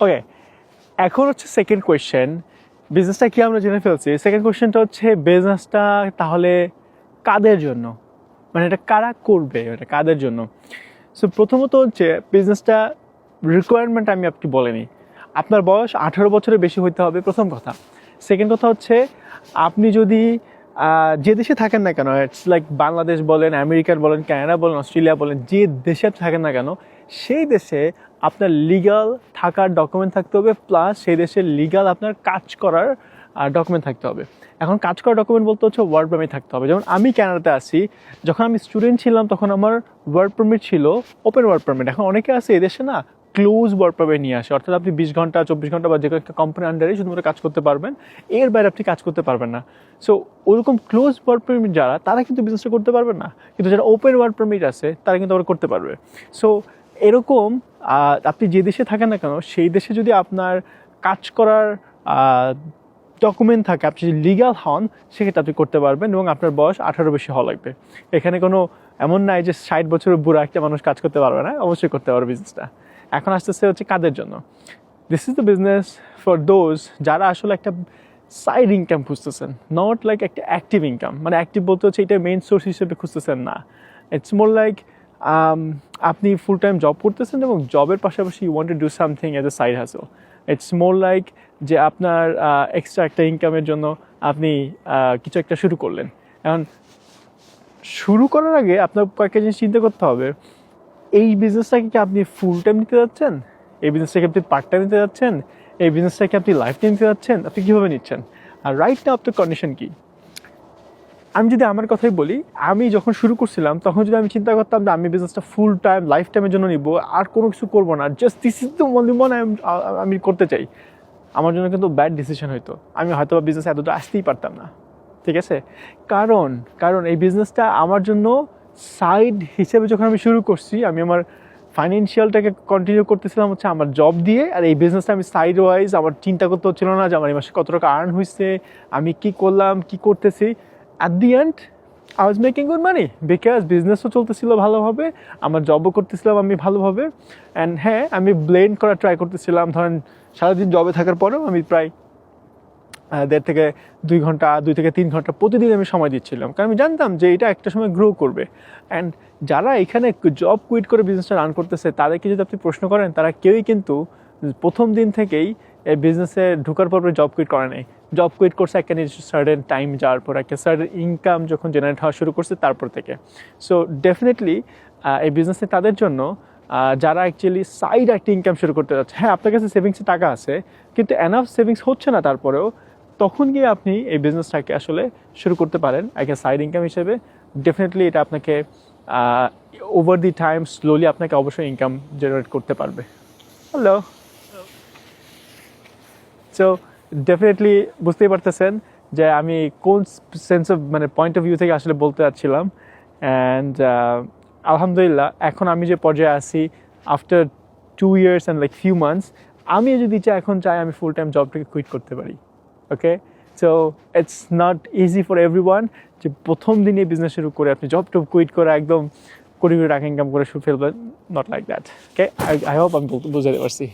ওকে এখন হচ্ছে second question বিজনেসটা কি আমরা জেনে ফেলছি? সেকেন্ড কোয়েশ্চেনটা হচ্ছে বিজনেসটা তাহলে কাদের জন্য? মানে এটা কারা করবে? এটা কাদের জন্য? সো প্রথমত হচ্ছে বিজনেসটা রিকোয়ারমেন্ট আমি আপনি বলেনি। আপনার বয়স আঠারো বছরের বেশি হইতে হবে, প্রথম কথা। সেকেন্ড কথা হচ্ছে, আপনি যদি যে দেশে থাকেন না কেন ইটস লাইক বাংলাদেশ বলেন, আমেরিকার বলেন, কানাডা বলেন, অস্ট্রেলিয়া বলেন, যে দেশে থাকেন না কেন, সেই দেশে আপনার লিগাল থাকার ডকুমেন্ট থাকতে হবে প্লাস সেই দেশে লিগাল আপনার কাজ করার ডকুমেন্ট থাকতে হবে। এখন কাজ করার ডকুমেন্ট বলতে হচ্ছে ওয়ার্ক পারমিট থাকতে হবে। যেমন আমি কানাডাতে আছি, যখন আমি স্টুডেন্ট ছিলাম, তখন আমার ওয়ার্ক পারমিট ছিল ওপেন ওয়ার্ক পারমিট এখন অনেকে আছে এদেশে না ক্লোজ ওয়ার্ক পারমিট নিয়ে আসে। অর্থাৎ আপনি বিশ ঘণ্টা, চব্বিশ ঘণ্টা বা যে কোনো একটা কোম্পানির আন্ডারে শুধুমাত্র কাজ করতে পারবেন। এর বাইরে আপনি কাজ করতে পারবেন না। সো ওরকম ক্লোজ ওয়ার্ক পারমিট যারা, তারা কিন্তু বিজনেসটা করতে পারবেন না। কিন্তু যারা ওপেন ওয়ার্ক পারমিট আছে, তারা কিন্তু আবার করতে পারবে। সো এরকম আপনি যে দেশে থাকেন না কেন, সেই দেশে যদি আপনার কাজ করার ডকুমেন্ট থাকে, আপনি যদি লিগাল হন, সেক্ষেত্রে আপনি করতে পারবেন এবং আপনার বয়স আঠারো বেশি হওয়া লাগবে। এখানে কোনো এমন নাই যে ষাট বছরের বুড়া একটা মানুষ কাজ করতে পারবে না, অবশ্যই করতে পারবে বিজনেসটা এখন আসতেছে হচ্ছে কাদের জন্য? This is the business for those যারা আসলে একটা সাইড ইনকাম খুঁজতেছেন নট লাইক একটা অ্যাক্টিভ ইনকাম মানে অ্যাক্টিভ বলতে হচ্ছে এটা মেইন সোর্স হিসেবে খুঁজতেছেন না। ইটস মোর লাইক আপনি ফুল টাইম জব করতেছেন এবং জবের পাশাপাশি you want to do something as a side hustle it's more like যে আপনার এক্সট্রা একটা ইনকামের জন্য আপনি কিছু একটা শুরু করলেন। এখন শুরু করার আগে আপনার কয়েকটা জিনিস চিন্তা করতে হবে। এই বিজনেসটাকে কি আপনি ফুল টাইম নিতে যাচ্ছেন? এই বিজনেসটাকে আপনি পার্ট টাইম নিতে যাচ্ছেন? এই বিজনেসটাকে আপনি লাইফ টাইম নিতে যাচ্ছেন? আপনি কীভাবে নিচ্ছেন? আর রাইট না আপনার কন্ডিশন কী? আমি যদি আমার কথাই বলি, আমি যখন শুরু করছিলাম, তখন যদি আমি চিন্তা করতাম যে আমি বিজনেসটা ফুল টাইম লাইফ টাইমের জন্য নিব, আর কোনো কিছু করব না just this is the only one আমি করতে চাই। আমার জন্য কিন্তু ব্যাড ডিসিশন হইতো। আমি হয়তো বা বিজনেস এতটা আসতেই পারতাম না। ঠিক আছে? কারণ কারণ এই বিজনেসটা আমার জন্য সাইড হিসেবে যখন আমি শুরু করছি, আমি আমার ফাইন্যান্সিয়ালটাকে কন্টিনিউ করতেছিলাম হচ্ছে আমার জব দিয়ে, আর এই বিজনেসটা আমি সাইড ওয়াইজ আমার চিন্তা করতে হচ্ছিল না যে আমার এই মাসে কত টাকা আর্ন হয়েছে আমি কি করলাম, কি করতেছি। At the end I was making good money because বিজনেসও চলতেছিল ভালোভাবে, আমার জবও করতেছিলাম আমি ভালোভাবে। অ্যান্ড হ্যাঁ আমি ব্লেন্ড করার ট্রাই করতেছিলাম। ধরেন, সারাদিন জবে থাকার পরেও আমি প্রায় দেড় থেকে দুই ঘণ্টা, দুই থেকে তিন ঘণ্টা প্রতিদিন আমি সময় দিচ্ছিলাম। কারণ আমি জানতাম যে এটা একটা সময় গ্রো করবে। অ্যান্ড যারা এখানে জব কুইট করে বিজনেসটা রান করতেছে, তাদেরকে যদি আপনি প্রশ্ন করেন, তারা কেউই কিন্তু প্রথম দিন থেকেই এই বিজনেসে ঢোকার পর জব কুইট করে নেই। জব কুইট করছে একটা সার্টেন টাইম যাওয়ার পর, একটা সার্টেন ইনকাম যখন জেনারেট হওয়া শুরু করছে তারপর থেকে। সো ডেফিনেটলি এই বিজনেসে তাদের জন্য যারা অ্যাকচুয়ালি সাইড একটা ইনকাম শুরু করতে যাচ্ছে হ্যাঁ আপনার কাছে সেভিংসে টাকা আছে, কিন্তু এনাফ সেভিংস হচ্ছে না তারপরেও, তখন গিয়ে আপনি এই বিজনেসটাকে আসলে শুরু করতে পারেন, একটা সাইড ইনকাম হিসেবে। ডেফিনেটলি এটা আপনাকে ওভার দি টাইম স্লোলি আপনাকে অবশ্যই ইনকাম জেনারেট করতে পারবে। হ্যালো সো ডেফিনেটলি বুঝতেই পারতেছেন যে আমি কোন সেন্স অফ মানে পয়েন্ট অফ ভিউ থেকে আসলে বলতে চাচ্ছিলাম অ্যান্ড আলহামদুলিল্লাহ, এখন আমি যে পর্যায়ে আছি after two years and like few months আমি যদি চাই, এখন চাই আমি ফুল টাইম জবটাকে কুইট করতে পারি। Okay so it's not easy for everyone যে প্রথম দিনে বিজনেস শুরু করে আপনি জব টব কুইট করে একদম কোটি কোটি টাকা ইনকাম করে শুরু ফেলবেন not like that okay I hope আমি বুঝাতে পারছি।